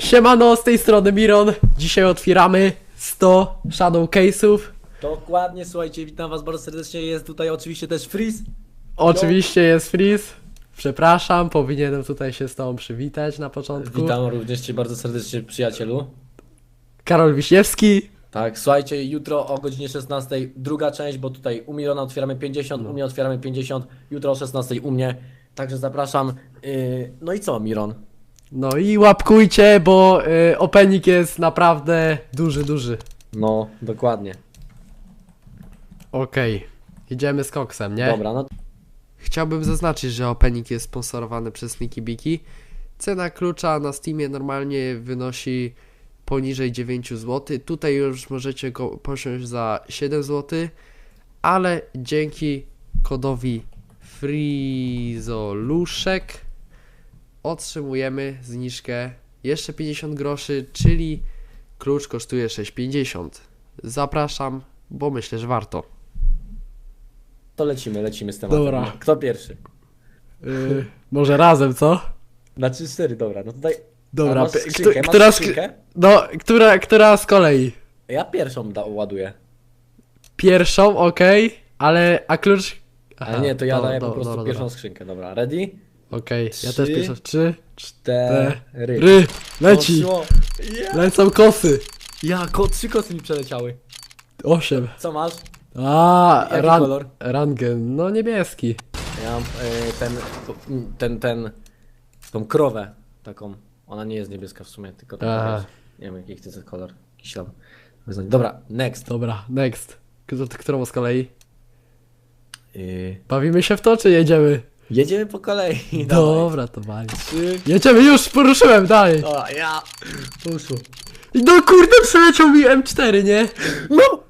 Siemano, z tej strony Miron. Dzisiaj otwieramy 100 Shadow Case'ów. Dokładnie, słuchajcie, witam was bardzo serdecznie. Jest tutaj oczywiście też Freeze. Oczywiście jest Freeze. Przepraszam, powinienem tutaj się z tobą przywitać na początku. Witam również cię bardzo serdecznie, przyjacielu. Karol Wiśniewski. Tak, słuchajcie, jutro o godzinie 16 druga część, bo tutaj u Milona otwieramy 50, u mnie otwieramy 50, jutro o 16 u mnie. Także zapraszam. Yy, no i co, Miron? No i łapkujcie, bo y, opening jest naprawdę duży, duży. No, dokładnie. Okej, idziemy z koksem, nie? Dobra, no Chciałbym zaznaczyć, że opening jest sponsorowany przez Niki Biki. Cena klucza na Steamie normalnie wynosi poniżej 9 zł. Tutaj już możecie go posiąść za 7 zł, ale dzięki kodowi FRIZOLUSZEK otrzymujemy zniżkę jeszcze 50 groszy, czyli klucz kosztuje 6,50. Zapraszam, bo myślę, że warto. to lecimy, lecimy z tematem. Dobra. Kto pierwszy? Yy, może razem, co? Na 3-4, dobra, no tutaj. Dobra, skrzynkę, która, sk- skrzynkę? no, która, która z kolei? Ja pierwszą da, ładuję. Pierwszą, okej, ale a klucz. Aha, Ale nie, to ja dobra, daję po dobra, prostu dobra, pierwszą dobra. skrzynkę, dobra. Ready? Okej, ja Trzy, też pierwszą. Trzy, Cztery. ry, leci, Poszło. Ja, lecą kosy. ja ko, trzy kosy mi przeleciały. Osiem. Co masz? A, Jaki ran, kolor? rangen, no niebieski. Ja mam e, ten, ten, ten, tą krowę taką. Ona nie jest niebieska w sumie, tylko taka wiesz, Nie wiem jaki kolor. Jakiś tam. wyznać. Dobra, next. Dobra, next. Kto- Którą z kolei? Yy, Bawimy się w to, czy jedziemy? Jedziemy po kolei. dawaj. Dobra, to. Trzy. Jedziemy, już poruszyłem, dalej. O, ja. Poszło. No kurde, przeleciał mi M4, nie? No!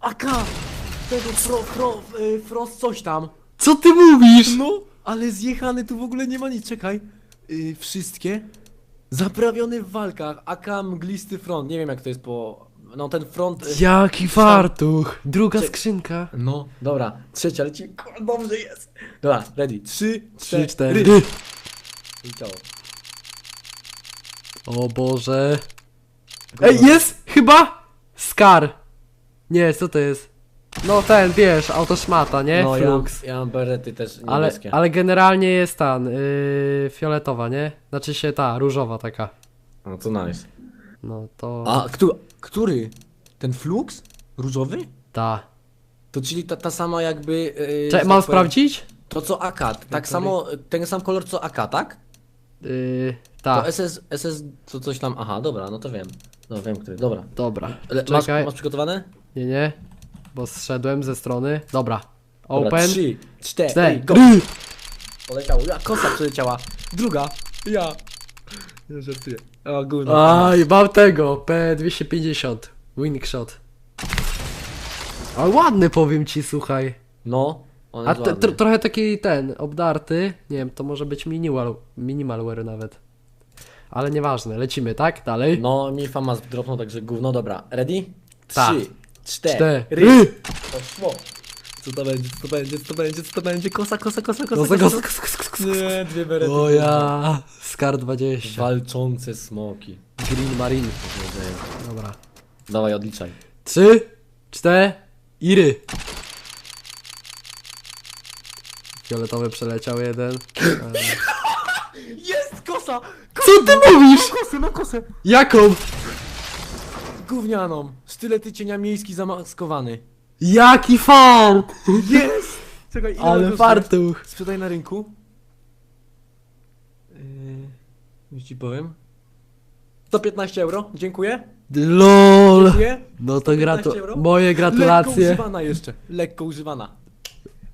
Aka! Tego fro, fro, y, frost coś tam. Co ty mówisz? No, ale zjechany tu w ogóle nie ma nic, czekaj. Y, wszystkie zaprawione w walkach. AK mglisty front, nie wiem jak to jest po... No ten front... y, Jaki fartuch. Druga Cze- skrzynka. No, dobra, trzecia leci, Kurwa, dobrze jest. Dobra, ready, trzy, Trzy, cztery. cztery. I ciało. O Boże. Ej, jest chyba Scar. Nie, co to jest? No ten, wiesz, autoszmata, nie? No, ja, Flux. ja mam berety też Ale, niebieskie. ale generalnie jest ta, yy, fioletowa, nie? Znaczy się ta, różowa taka. No to nice. No to A, któ który? Ten flux? Różowy? ta. To czyli ta, ta sama jakby... Yy, Cze że mam tak powiem, sprawdzić? To co AK, tak samo, ten sam kolor co AK, tak? Yy, To ta. SS, SS, co coś tam, aha, dobra, no to wiem. No wiem, który, dobra. Dobra. Le, masz, Czekaj. masz przygotowane? Nie, nie. Bo zszedłem ze strony. Dobra. Dobra, Open. trzy, cztery, Cztery. go! Poleciało, ja, kosa przeleciała. Druga, ja. Nie żartuję. O, gówno. Aj, mam tego. P250. Wingshot. Ale ładny powiem ci, słuchaj. No, on A jest te, ładny. tro, trochę taki ten, obdarty. Nie wiem, to może być minimal, minimalware nawet. Ale nieważne, lecimy, tak? Dalej. No, mi fama dropnął, także gówno, dobra. Ready? Tak. Trzy, cztery, Cztery. poszło. Co to będzie, co to będzie, co to będzie, co to będzie? Kosa, kosa, kosa, kosa, No za kosa. go. Nie, dwie berety. O ja. Scar 20. Walczące smoki. Green Marine. Dobra. Dawaj, odliczaj. Trzy, cztery. Fioletowy przeleciał jeden. Jest kosa! Co ty mówisz? Kosę, no kosę! Jaką? Gównianą. Sztylety cienia miejski zamaskowany. Jaki fart! Jest! Czekaj, ile Ale kosztuje? fartuch. Sprzedaj na rynku. Yy, już ci powiem. 115 euro, dziękuję. LOL. Dziękuję. No to gratu 15 euro? moje Lekko gratulacje. używana jeszcze, lekko używana.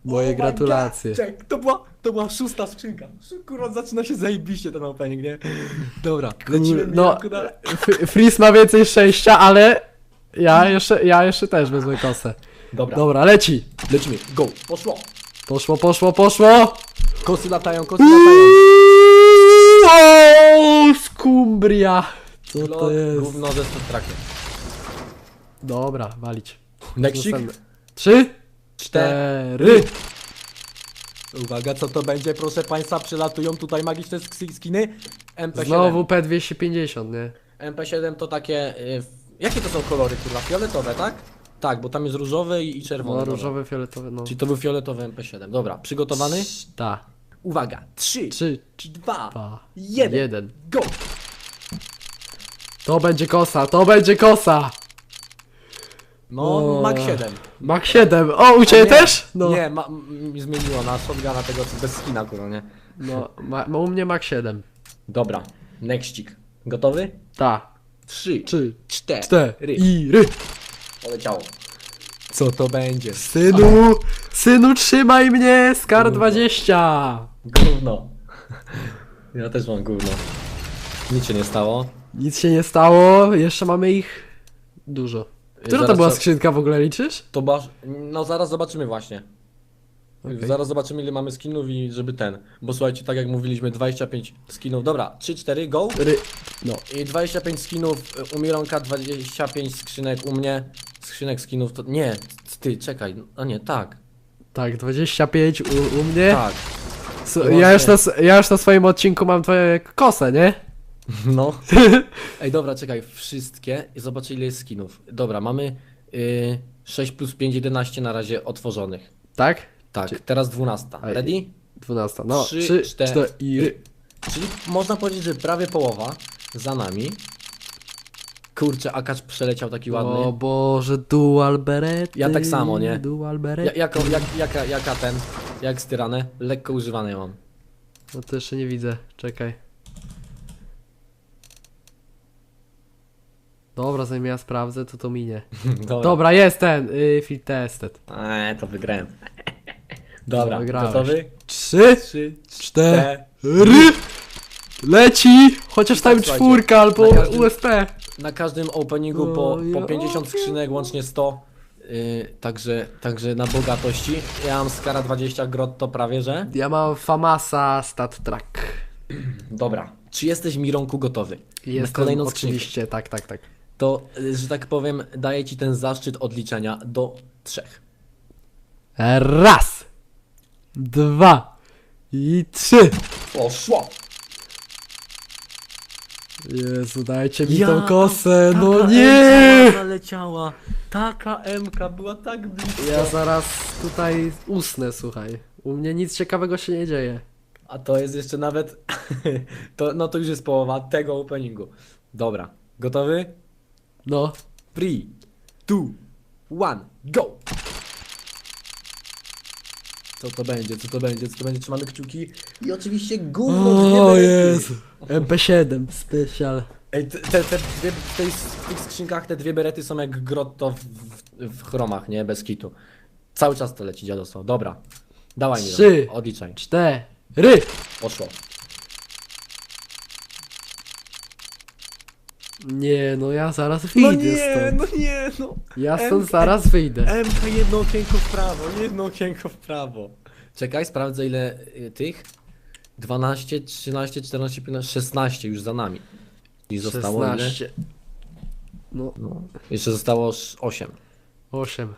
Moje Oh my gratulacje. God. Czek, to była, to była szósta skrzynka. Kurwa, zaczyna się zajebiście ten opening, nie? Dobra, lecimy no, Milanku, dalej. F- Freeze ma więcej szczęścia, ale ja jeszcze, ja jeszcze też wezmę kosę. Dobra, Dobra, leci. lecimy, go, poszło. Poszło, poszło, poszło. Kosy latają, kosy latają. O, skumbria. Co to jest? Gówno ze. Dobra, walić. Następny. Trzy, cztery. cztery. Uwaga, co to będzie, proszę państwa, przylatują tutaj magiczne sk- skiny. MP7. Znowu P250, nie? MP7 to takie... Y, jakie to są kolory, kurwa? Fioletowe, tak? Tak, bo tam jest różowy i czerwony. No, dobra. różowe, fioletowe, no. Czyli to był fioletowy MP7. Dobra, przygotowany? Ta. Uwaga, 3, Trzy, 2, dwa, 1, jeden. go! To będzie kosa, to będzie kosa! No, O. Mac 7. Mach 7. O, u ciebie też? No. Nie, ma, mi zmieniło na shotguna tego co bez skina, kurwa, nie? No, ma, ma u mnie Mach 7. Dobra, nextik. Gotowy? Ta. 3, Trzy, 4, cztery i ry. Poleciało. Co to będzie? Synu, synu trzymaj mnie, Skar 20. Gówno. Ja też mam gówno. Nic się nie stało. Nic się nie stało, jeszcze mamy ich dużo. Która to Zaraz była co- skrzynka w ogóle, liczysz? To basz... No zaraz zobaczymy właśnie. Okej. Zaraz zobaczymy ile mamy skinów i żeby ten. Bo słuchajcie, tak jak mówiliśmy, 25 skinów. Dobra, 3, 4, go. Ry. No. I 25 skinów y, u Mironka, 25 skrzynek u mnie. Skrzynek skinów to... Nie, ty, czekaj. A nie, tak. Tak, 25 u, u mnie. Tak. S- to ja, już na, ja już na swoim odcinku mam twoje kosę, nie? No. Ej, dobra, czekaj, wszystkie. I zobaczę ile jest skinów. Dobra, mamy y, 6 plus 5, 11 na razie otworzonych. Tak? Tak, teraz 12. Ej. Ready? 12. No, Trzy, 3, cztery. 4 i ry. Czyli można powiedzieć, że prawie połowa za nami. Kurczę, Akacz przeleciał taki ładny. O Boże, dual berety. Ja tak samo, nie? Dual Ja, berety. jako, jak, jaka, jaka ten, jak styrane? Lekko używane mam. No to jeszcze nie widzę, czekaj. Dobra, zanim ja sprawdzę, to to minie. Dobra, Dobra, jest ten, y, fit tested. Eee, to wygrałem. Dobra, wygrałeś. gotowy? 3, Trzy, 4, cztery. leci! Chociaż tam słuchajcie, czwórka albo na każdym- USP. Na każdym openingu po, Oj, po 50 oj, skrzynek, łącznie 100. Yy, także, także na bogatości. Ja mam Skara 20 grot, to prawie że. Ja mam Famasa Stat Track. Dobra. Czy jesteś Mironku gotowy? na Jestem kolejną skrzynkę. oczywiście, tak, tak, tak. To, y, że tak powiem, daję ci ten zaszczyt odliczenia do trzech. Raz, dwa i trzy. Poszło! Jezu, dajcie mi Ja- tą kosę, taka no MK nie! naleciała. Taka MK była tak blisko. Ja zaraz tutaj usnę, słuchaj. U mnie nic ciekawego się nie dzieje. A to jest jeszcze nawet. to, no to już jest połowa tego openingu. Dobra. Gotowy? No, 3, 2, 1, go! Co to będzie, co to będzie, co to będzie? Trzymamy kciuki. I oczywiście gówno o. Jezu. MP7 Special. Ej, te, te, te dwie, w, tej, w tych skrzynkach te dwie berety są jak grotto w, w, w chromach, nie? Bez kitu. Cały czas to leci dziadostwo. Dobra. Dawaj mi Trzy. odliczaj. Cztery. Poszło. Nie, no ja zaraz wyjdę stąd. no nie, no. Ja stąd M- zaraz wyjdę. MK jedno okienko w prawo, jedno okienko w prawo. Czekaj, sprawdzę ile y, tych. 12, 13, 14, 15, 16 już za nami. I zostało ile? 16. No, No. Jeszcze zostało 8 8.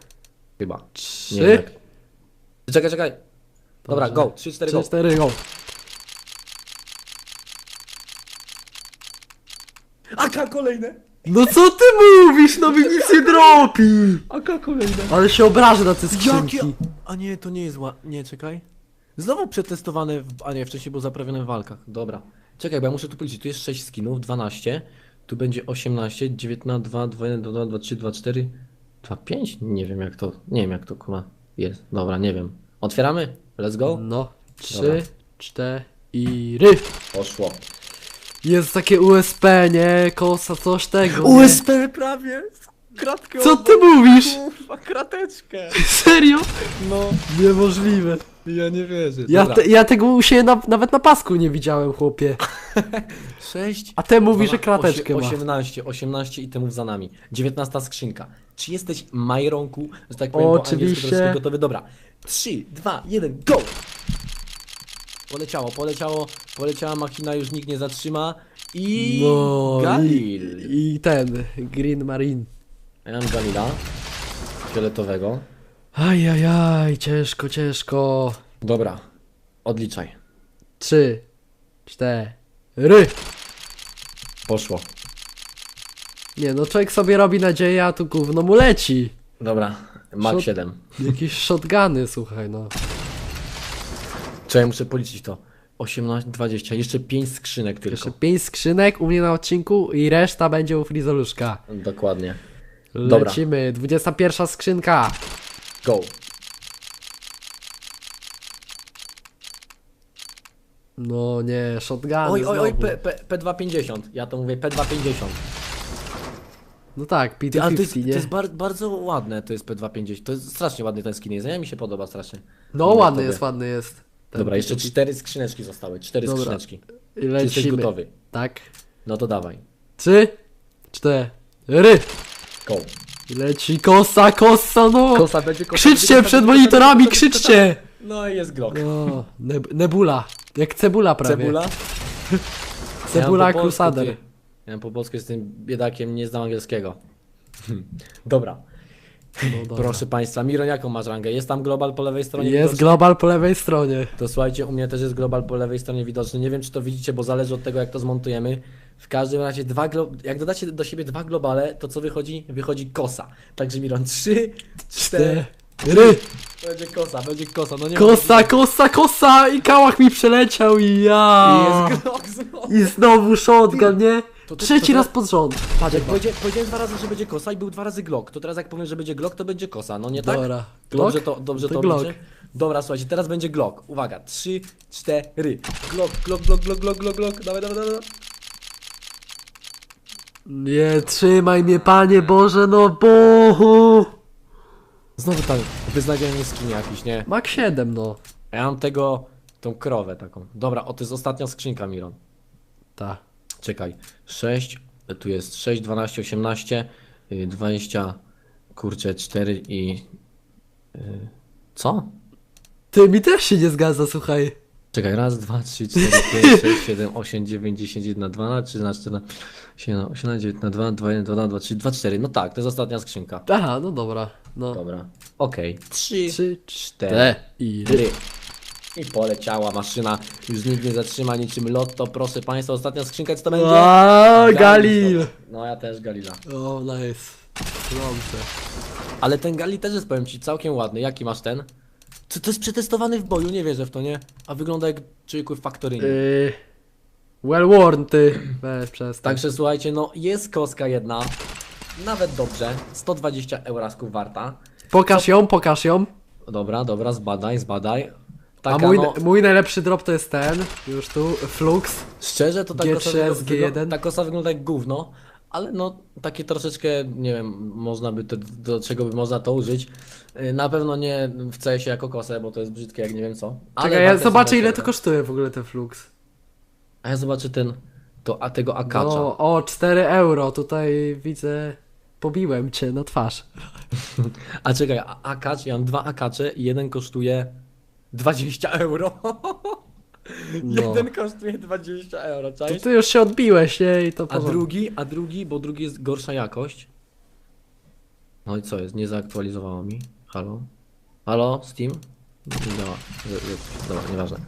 chyba. Nie Trzy. wiem jak. Czekaj, czekaj. Dobra, Dobrze. go. 3, 4, go. 3, 4, go. Aka kolejne! No co ty mówisz? No mi nic nie dropi. Aka kolejne! Ale się obrażę na te skrzynki. Jakie? A nie, to nie jest ła... Nie, czekaj. Znowu przetestowane, w... a nie, wcześniej było zaprawione w walkach. Dobra. Czekaj, bo ja muszę tu policzyć. Tu jest 6 skinów, 12. Tu będzie 18, 19, 2, 2, 1, 2, 2, 3, 2, 4, 2, 5? Nie wiem jak to, nie wiem jak to kuma jest. Dobra, nie wiem. Otwieramy? Let's go? No, Dobra. 3, 4 i Poszło. Jest takie USP, nie? Kosa, coś tego. nie? USP prawie! Kratkę Co obok. ty mówisz? Kurwa, krateczkę! Serio? No, Niemożliwe. ja nie wierzę. Ja, Dobra. te, ja tego u siebie na, nawet na pasku nie widziałem, chłopie. 6, A ten mówi, że krateczkę osie- ma. 18, 18 itemów za nami. 19 skrzynka. Czy jesteś majronku, że tak powiem po Oczywiście. troszkę gotowy? Dobra. 3, 2, 1, go! Poleciało, poleciało, poleciała machina, już nikt nie zatrzyma. I No, Galil. i, i ten, Green Marine. Ja mam Galila. Fioletowego. Ajajaj, ciężko, ciężko. Dobra, odliczaj. Trzy, cztery. Poszło. Nie no, człowiek sobie robi nadzieję, a tu gówno mu leci. Dobra, Mach Shot- 7. Jakieś shotguny, słuchaj no. Czekaj, muszę policzyć to. 18, 20, jeszcze 5 skrzynek tylko. Jeszcze 5 skrzynek u mnie na odcinku i reszta będzie u Frizoluszka. Dokładnie. Dobra. Lecimy, 21 skrzynka. Go. No nie, shotguny Oj, oj, oj. P, P, P250. Ja to mówię P250. No tak, Ty, ale to jest, P250, to nie? jest bar, bardzo ładne, to jest P250. To jest strasznie ładny ten skin jest, nie? Mi się podoba strasznie. No Mówię ładny jest, ładny jest. Ten Dobra, jeszcze P250. cztery skrzyneczki zostały. Cztery Dobra. skrzyneczki. I Czy jesteś lecimy. gotowy? Tak. No to dawaj. Trzy, cztery. Go. Leci kosa, kosa, no! Kosa będzie kosa. Krzyczcie będzie kosa, przed monitorami, krzyczcie! No i jest Glock. No, neb nebula. Jak cebula prawie. Cebula? Cebula Ja Crusader. Ja po polsku jestem biedakiem, nie znam angielskiego. Dobra. No. Proszę Państwa, Miron, jaką masz rangę? Jest tam global po lewej stronie Jest widoczny? global po lewej stronie. To słuchajcie, u mnie też jest global po lewej stronie widoczny. Nie wiem, czy to widzicie, bo zależy od tego, jak to zmontujemy. W każdym razie, dwa jak dodacie do siebie dwa globale, to co wychodzi? Wychodzi kosa. Także Miron, trzy, cztery. Cztery. Będzie kosa, będzie kosa. No nie Kosa, kosa, kosa! I kałach mi przeleciał i I ja. jest Glock znowu. I znowu shotgun, nie? To ty- Trzeci to raz pod rząd. Patrz, jak powiedziałem, powiedziałem dwa razy, że będzie kosa i był dwa razy Glock. To teraz jak powiem, że będzie Glock, to będzie kosa. No nie tak? Dobra. Dobrze Glock? to, dobrze To Glock. Dobra, słuchajcie, teraz będzie Glock. Uwaga, trzy, cztery. Glock, Glock, Glock, Glock, Glock, Glock, Glock. Dawaj, dawaj, dawaj. Nie trzymaj mnie, Panie Boże, no bo. Znowu tam beznadziejny skin jakiś, nie? Mak 7, no. Ja mam tego, tą krowę taką. Dobra, o to jest ostatnia skrzynka, Miron. Ta. Czekaj, 6, tu jest 6, 12, 18, y, 20, kurczę, 4 i... y, Co? Ty mi też się nie zgadza, słuchaj. Czekaj, raz, dwa, trzy, cztery, pięć, sześć, siedem, osiem, dziewięć, dziesięć, jedna, dwa, trzynaście, czternaście, siedem, osiemnaście, dziewiętnaście, dwa, dwa, jeden, dwa, dwa, trzy, dwa, cztery. No tak, to jest ostatnia skrzynka. Aha, no dobra. No. Dobra. Okej. Trzy, Trzy, cztery. I poleciała maszyna. Już nikt nie zatrzyma niczym lotto. Proszę Państwa, ostatnia skrzynka, co to będzie? Wow, Galil. No ja też Galila. O, nice. Dobrze. Ale ten Gali też jest, powiem Ci, całkiem ładny. Jaki masz ten? Co to jest przetestowany w boju? Nie wierzę w to, nie? A wygląda jak człowieku w faktorynie. Yy, well worn, ty. Weź przestań. Także słuchajcie, no jest koska jedna. Nawet dobrze. 120 eurasków warta. Pokaż ją, pokaż ją. Dobra, dobra, zbadaj, zbadaj. A Taka, mój, no, mój najlepszy drop to jest ten. Już tu, Flux. szczerze to ta G3 kosa, wygląda- z G1. ta kosa wygląda jak gówno, ale no takie troszeczkę, nie wiem, można by to, do czego by można to użyć. Yy, Na pewno nie w CS jako kosę, bo to jest brzydkie jak nie wiem co. Ale Czekaj, ja zobaczę ile to kosztuje w ogóle ten Flux. A ja zobaczę ten, to, a tego akacza. No, o, 4 euro. Tutaj widzę. Pobiłem cię na twarz. A czekaj, a akacz, ja mam dwa akacze i jeden kosztuje 20 euro. No. Jeden kosztuje 20 euro, To cześć? ty już się odbiłeś, nie? I to A porządku. drugi, a drugi, bo drugi jest gorsza jakość. No i co jest? Nie zaaktualizowało mi. Halo? Halo, Steam? Nie działa. Dobra, nieważne.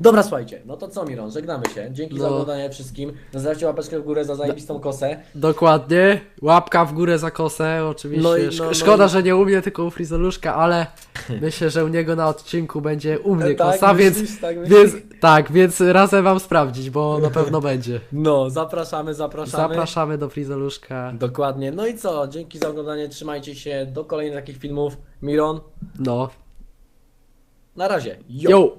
Dobra, słuchajcie, no to co Miron, żegnamy się. Dzięki za No. oglądanie wszystkim. Zostawcie łapeczkę w górę za zajebistą kosę. Dokładnie. Łapka w górę za kosę, oczywiście. No i- no, no Szkoda, i- że nie u mnie, tylko u Frizoluszka, ale myślę, że u niego na odcinku będzie u mnie Tak, kosa, więc, myślisz, tak myślisz? więc tak, więc razem wam sprawdzić, bo na pewno będzie. No, zapraszamy, zapraszamy. Zapraszamy do Frizoluszka. Dokładnie. No i co? Dzięki za oglądanie. Trzymajcie się. Do kolejnych takich filmów. Miron, No. na razie. Yo. Yo!